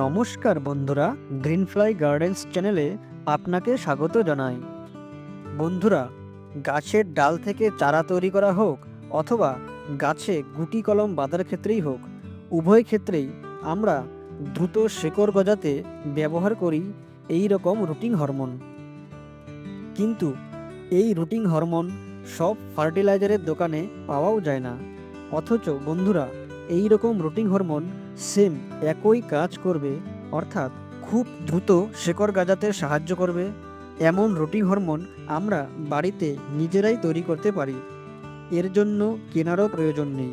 নমস্কার বন্ধুরা, গ্রিনফ্লাই গার্ডেন্স চ্যানেলে আপনাকে স্বাগত জানাই। বন্ধুরা, গাছের ডাল থেকে চারা তৈরি করা হোক অথবা গাছে গুটি কলম বাঁধার ক্ষেত্রেই হোক, উভয় ক্ষেত্রেই আমরা দ্রুত শেকড় গজাতে ব্যবহার করি এই রকম রুটিং হরমোন। কিন্তু এই রুটিং হরমোন সব ফার্টিলাইজারের দোকানে পাওয়াও যায় না। অথচ বন্ধুরা এই রকম রুটিং হরমোন সেম একই কাজ করবে, অর্থাৎ খুব দ্রুত শেকড় গাজাতে সাহায্য করবে। এমন রুটিং হরমোন আমরা বাড়িতে নিজেরাই তৈরি করতে পারি। এর জন্য কেনারও প্রয়োজন নেই।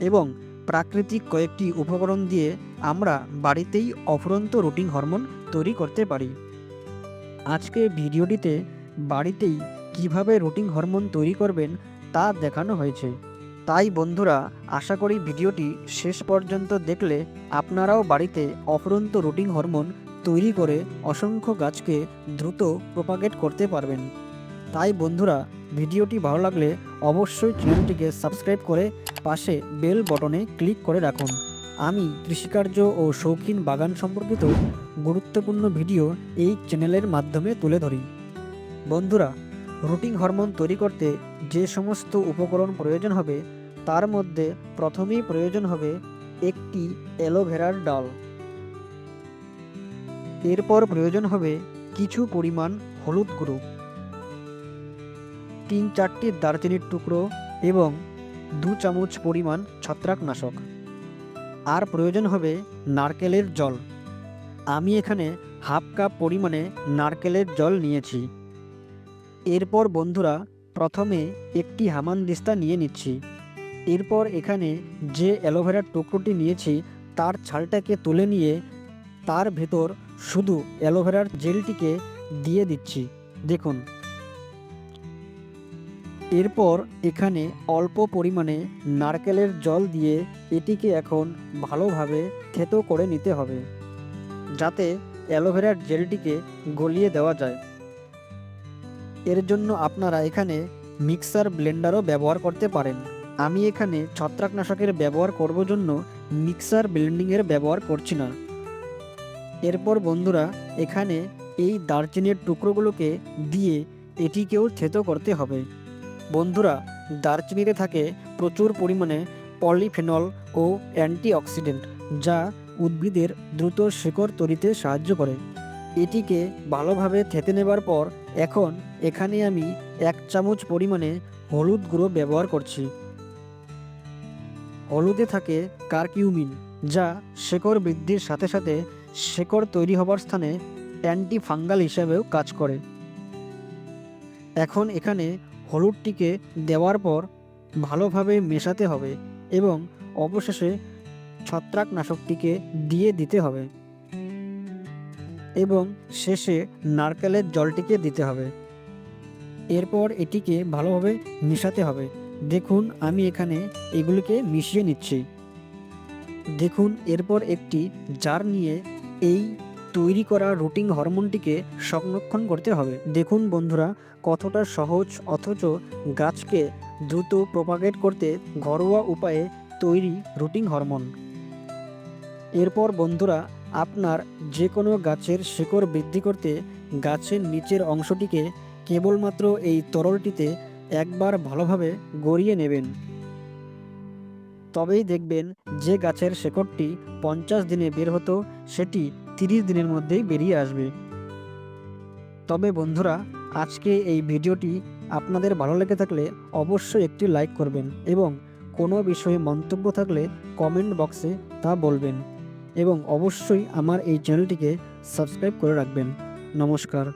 এবং প্রাকৃতিক কয়েকটি উপকরণ দিয়ে আমরা বাড়িতেই অফুরন্ত রুটিং হরমোন তৈরি করতে পারি। আজকে ভিডিওটিতে বাড়িতেই কীভাবে রুটিং হরমোন তৈরি করবেন তা দেখানো হয়েছে। তাই বন্ধুরা, আশা করি ভিডিওটি শেষ পর্যন্ত দেখলে আপনারাও বাড়িতে অফুরন্ত রুটিং হরমোন তৈরি করে অসংখ্য গাছকে দ্রুত প্রোপাগেট করতে পারবেন। তাই বন্ধুরা, ভিডিওটি ভালো লাগলে অবশ্যই চ্যানেলটিকে সাবস্ক্রাইব করে পাশে বেল বটনে ক্লিক করে রাখুন। আমি কৃষিকার্য ও শৌখিন বাগান সম্পর্কিত গুরুত্বপূর্ণ ভিডিও এই চ্যানেলের মাধ্যমে তুলে ধরি। বন্ধুরা রুটিং হরমোন তৈরি করতে যে সমস্ত উপকরণ প্রয়োজন হবে, তার মধ্যে প্রথমেই প্রয়োজন হবে একটি অ্যালোভেরার ডাল। এরপর প্রয়োজন হবে কিছু পরিমাণ হলুদ গুঁড়ো, তিন চারটি দারচিনির টুকরো এবং দু চামচ পরিমাণ ছত্রাকনাশক। আর প্রয়োজন হবে নারকেলের জল। আমি এখানে হাফ কাপ পরিমাণে নারকেলের জল নিয়েছি। এরপর বন্ধুরা, প্রথমে একটি হামান দিস্তা নিয়ে নিচ্ছি। এরপর এখানে যে অ্যালোভেরার টুকরোটি নিয়েছি, তার ছালটাকে তুলে নিয়ে তার ভেতর শুধু অ্যালোভেরার জেলটিকে দিয়ে দিচ্ছি। দেখুন। এরপর এখানে অল্প পরিমাণে নারকেলের জল দিয়ে এটিকে এখন ভালোভাবে থেতো করে নিতে হবে, যাতে অ্যালোভেরার জেলটিকে গলিয়ে দেওয়া যায়। এর জন্য আপনারা এখানে মিক্সার ব্লেন্ডারও ব্যবহার করতে পারেন। আমি এখানে ছত্রাকনাশকের ব্যবহার করব জন্য মিক্সার ব্লেন্ডিংয়ের ব্যবহার করছি না। এরপর বন্ধুরা, এখানে এই দারচিনির টুকরোগুলোকে দিয়ে এটিকেও থেতো করতে হবে। বন্ধুরা, দারচিনিতে থাকে প্রচুর পরিমাণে পলিফেনল ও অ্যান্টিঅক্সিডেন্ট, যা উদ্ভিদের দ্রুত শিকড় তৈরিতে সাহায্য করে। এটিকে ভালোভাবে থেতে নেবার পর এখন এখানে আমি এক চামচ পরিমাণে হলুদ গুঁড়ো ব্যবহার করছি। হলুদে থাকে কার্কিউমিন, যা শেকড় বৃদ্ধির সাথে সাথে শেকড় তৈরি হবার স্থানে অ্যান্টি ফাঙ্গাল হিসাবেও কাজ করে। এখন এখানে হলুদটিকে দেওয়ার পর ভালোভাবে মেশাতে হবে এবং অবশেষে ছত্রাকনাশকটিকে দিয়ে দিতে হবে এবং শেষে নারকেলের জলটিকে দিতে হবে। এরপর এটিকে ভালোভাবে মিশাতে হবে। দেখুন, আমি এখানে এগুলিকে মিশিয়ে নিচ্ছি। দেখুন, এরপর একটি জার নিয়ে এই তৈরি করা রুটিং হরমোনটিকে সংরক্ষণ করতে হবে। দেখুন বন্ধুরা, কতটা সহজ, অথচ গাছকে দ্রুত প্রপাগেট করতে ঘরোয়া উপায়ে তৈরি রুটিং হরমোন। এরপর বন্ধুরা, আপনার যে কোনো গাছের শিকড় বৃদ্ধি করতে গাছের নিচের অংশটিকে কেবলমাত্র এই তরলটিতে একবার ভালোভাবে গড়িয়ে নেবেন। তবেই দেখবেন যে গাছের শেকড়টি পঞ্চাশ দিনে বের হতো, সেটি তিরিশ দিনের মধ্যেই বেরিয়ে আসবে। তবে বন্ধুরা, আজকে এই ভিডিওটি আপনাদের ভালো লেগে থাকলে অবশ্যই একটি লাইক করবেন এবং কোনো বিষয়ে মন্তব্য থাকলে কমেন্ট বক্সে তা বলবেন এবং অবশ্যই আমার এই চ্যানেলটিকে সাবস্ক্রাইব করে রাখবেন। নমস্কার।